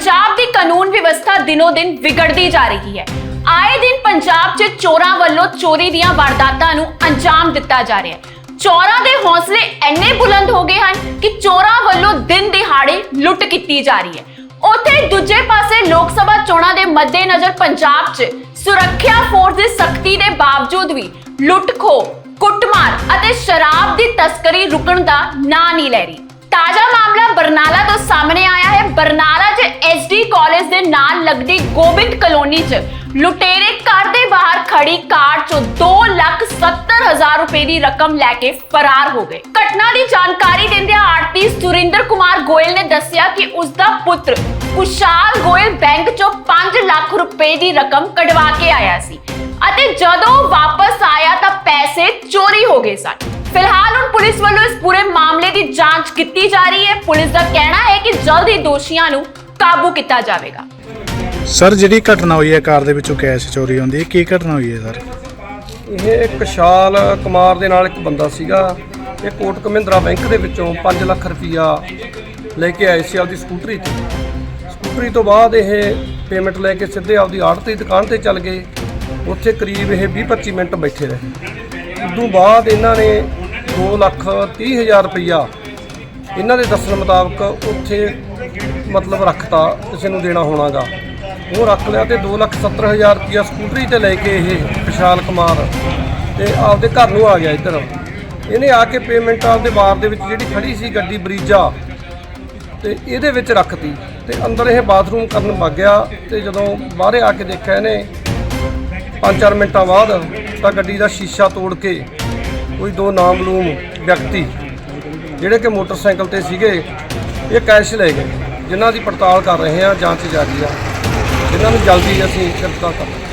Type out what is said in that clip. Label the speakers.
Speaker 1: ਪੰਜਾਬ ਦੀ ਕਾਨੂੰਨ ਵਿਵਸਥਾ ਦਿਨੋ ਦਿਨ ਵਿਗੜਦੀ ਜਾ ਰਹੀ ਹੈ। ਆਏ ਦਿਨ ਪੰਜਾਬ 'ਚ ਚੋਰਾਂ ਵੱਲੋਂ ਚੋਰੀ ਦੀਆਂ ਵਾਰਦਾਤਾਂ ਨੂੰ ਅੰਜਾਮ ਦਿੱਤਾ ਜਾ ਰਿਹਾ ਹੈ। ਚੋਰਾਂ ਦੇ ਹੌਸਲੇ ਇੰਨੇ ਬੁਲੰਦ ਹੋ ਗਏ ਹਨ ਕਿ ਚੋਰਾਂ ਵੱਲੋਂ ਦਿਨ ਦਿਹਾੜੇ ਲੁੱਟ ਕੀਤੀ ਜਾ ਰਹੀ ਹੈ। ਉੱਥੇ ਦੂਜੇ ਪਾਸੇ ਲੋਕ ਸਭਾ ਚੋਣਾਂ ਦੇ ਮੱਦੇਨਜ਼ਰ ਪੰਜਾਬ 'ਚ ਸੁਰੱਖਿਆ ਫੋਰਸ ਦੀ ਸਖਤੀ ਦੇ ਬਾਵਜੂਦ ਵੀ ਲੁੱਟ ਖੋ ਕੁੱਟਮਾਰ ਅਤੇ ਸ਼ਰਾਬ ਦੀ ਤਸਕਰੀ ਰੁਕਣ ਦਾ ਨਾਂ ਨਹੀਂ ਲੈ ਰਹੀ। ਤਾਜ਼ਾ ਬਰਨਾਲਾ ਤੋਂ ਸਾਹਮਣੇ ਆਇਆ ਹੈ। ਬਰਨਾਲਾ 'ਚ ਐਸਡੀ ਕਾਲਜ ਦੇ ਨਾਲ ਲੱਗਦੀ ਗੋਬਿੰਦ ਕਲੋਨੀ 'ਚ ਲੁਟੇਰੇ ਘਰ ਦੇ ਬਾਹਰ ਖੜੀ ਕਾਰ 'ਚੋਂ 270000 ਰੁਪਏ ਦੀ ਰਕਮ ਲੈ ਕੇ ਫਰਾਰ ਹੋ ਗਏ। ਘਟਨਾ ਦੀ ਜਾਣਕਾਰੀ ਦਿੰਦਿਆਂ ਆਰਤੀ ਸੁਰਿੰਦਰ ਕੁਮਾਰ ਗੋਇਲ ਨੇ ਦੱਸਿਆ ਕਿ ਉਸ ਦਾ ਪੁੱਤਰ ਕੁਸ਼ਾਲ ਗੋਇਲ ਬੈਂਕ 'ਚੋਂ 5 ਲੱਖ ਰੁਪਏ ਦੀ ਰਕਮ ਕਢਵਾ ਕੇ ਆਇਆ ਸੀ ਅਤੇ ਜਦੋਂ ਉਹ ਵਾਪਸ ਆਇਆ ਤਾਂ ਪੈਸੇ ਚੋਰੀ ਹੋ ਗਏ ਸਨ। ਫਿਲਹਾਲ ਹੁਣ ਪੁਲਿਸ ਵੱਲੋਂ ਇਸ ਪੂਰੇ ਮਾਮਲੇ ਦੀ ਜਾਂਚ ਕੀਤੀ ਜਾ ਰਹੀ ਹੈ। ਪੁਲਿਸ ਦਾ ਕਹਿਣਾ ਹੈ ਕਿ ਜਲਦ ਹੀ ਦੋਸ਼ੀਆਂ ਨੂੰ ਕਾਬੂ ਕੀਤਾ ਜਾਵੇਗਾ।
Speaker 2: ਸਰ ਜਿਹੜੀ ਘਟਨਾ ਹੋਈ ਹੈ ਕਾਰ ਦੇ ਵਿੱਚੋਂ ਕੈਸ਼ ਚੋਰੀ ਹੁੰਦੀ ਹੈ। ਕੀ ਘਟਨਾ ਹੋਈ ਹੈ ਸਰ?
Speaker 3: ਇਹ ਕਸ਼ਾਲ ਕੁਮਾਰ ਦੇ ਨਾਲ ਇੱਕ ਬੰਦਾ ਸੀਗਾ। ਇਹ ਕੋਟ ਕਮਿੰਦਰਾ ਬੈਂਕ ਦੇ ਵਿੱਚੋਂ 5 ਲੱਖ ਰੁਪਈਆ ਲੈ ਕੇ ਆਏ ਸੀ ਆਪਦੀ ਸਕੂਟਰੀ ਤੇ। ਸਕੂਟਰੀ ਤੋਂ ਬਾਅਦ ਇਹ ਪੇਮੈਂਟ ਲੈ ਕੇ ਸਿੱਧੇ ਆਪਦੀ ਆੜਤ ਦੀ ਦੁਕਾਨ ਤੇ ਚੱਲ ਗਏ। ਉੱਥੇ ਕਰੀਬ ਇਹ 20-25 ਮਿੰਟ ਬੈਠੇ ਰਹੇ। ਉਦੋਂ ਬਾਅਦ ਇਹਨਾਂ ਨੇ 2 ਲੱਖ 30 ਹਜ਼ਾਰ ਰੁਪਈਆ। ਇਹਨਾਂ ਦੇ ਦੱਸਣ ਮੁਤਾਬਕ ਉੱਥੇ ਮਤਲਬ ਰੱਖਤਾ, ਕਿਸੇ ਨੂੰ ਦੇਣਾ ਹੋਣਾਗਾ। ਉਹ ਰੱਖ ਲਿਆ ਤੇ 2 ਲੱਖ 70 ਹਜ਼ਾਰ ਰੁਪਈਆ ਸਕੂਟਰੀ ਤੇ ਲੈ ਕੇ ਇਹ ਵਿਸ਼ਾਲ ਕੁਮਾਰ ਤੇ ਆਪਦੇ ਘਰ ਨੂੰ ਆ ਗਿਆ ਇੱਧਰ। ਇਹਨੇ ਆ ਕੇ ਪੇਮੈਂਟ ਆਪਦੇ ਬਾਰ ਦੇ ਵਿੱਚ ਜਿਹੜੀ ਖੜੀ ਸੀ ਗੱਡੀ ਬਰੀਜਾ, ਤੇ ਇਹਦੇ ਵਿੱਚ ਰੱਖਤੀ। ਤੇ ਅੰਦਰ ਇਹ ਬਾਥਰੂਮ ਕਰਨ ਵਗ ਗਿਆ ਤੇ ਜਦੋਂ ਬਾਹਰੇ ਆ ਕੇ ਦੇਖਿਆ ਇਹਨੇ 5-4 ਮਿੰਟਾਂ ਬਾਅਦ ਤਾਂ ਗੱਡੀ ਦਾ ਸ਼ੀਸ਼ਾ ਤੋੜ ਕੇ ਕੋਈ ਦੋ ਨਾਮਲੂਮ ਵਿਅਕਤੀ ਜਿਹੜੇ ਕਿ ਮੋਟਰਸਾਈਕਲ ਤੇ ਸੀਗੇ, ਇਹ ਕੈਸ਼ ਲੈ ਗਏ। ਜਿਨ੍ਹਾਂ ਦੀ ਪੜਤਾਲ ਕਰ ਰਹੇ ਹਾਂ, ਜਾਂਚ ਜਾਰੀ ਆ। ਜਿਨ੍ਹਾਂ ਨੂੰ ਜਲਦੀ ਅਸੀਂ ਗ੍ਰਿਫਤਾਰ ਕਰਾਂਗੇ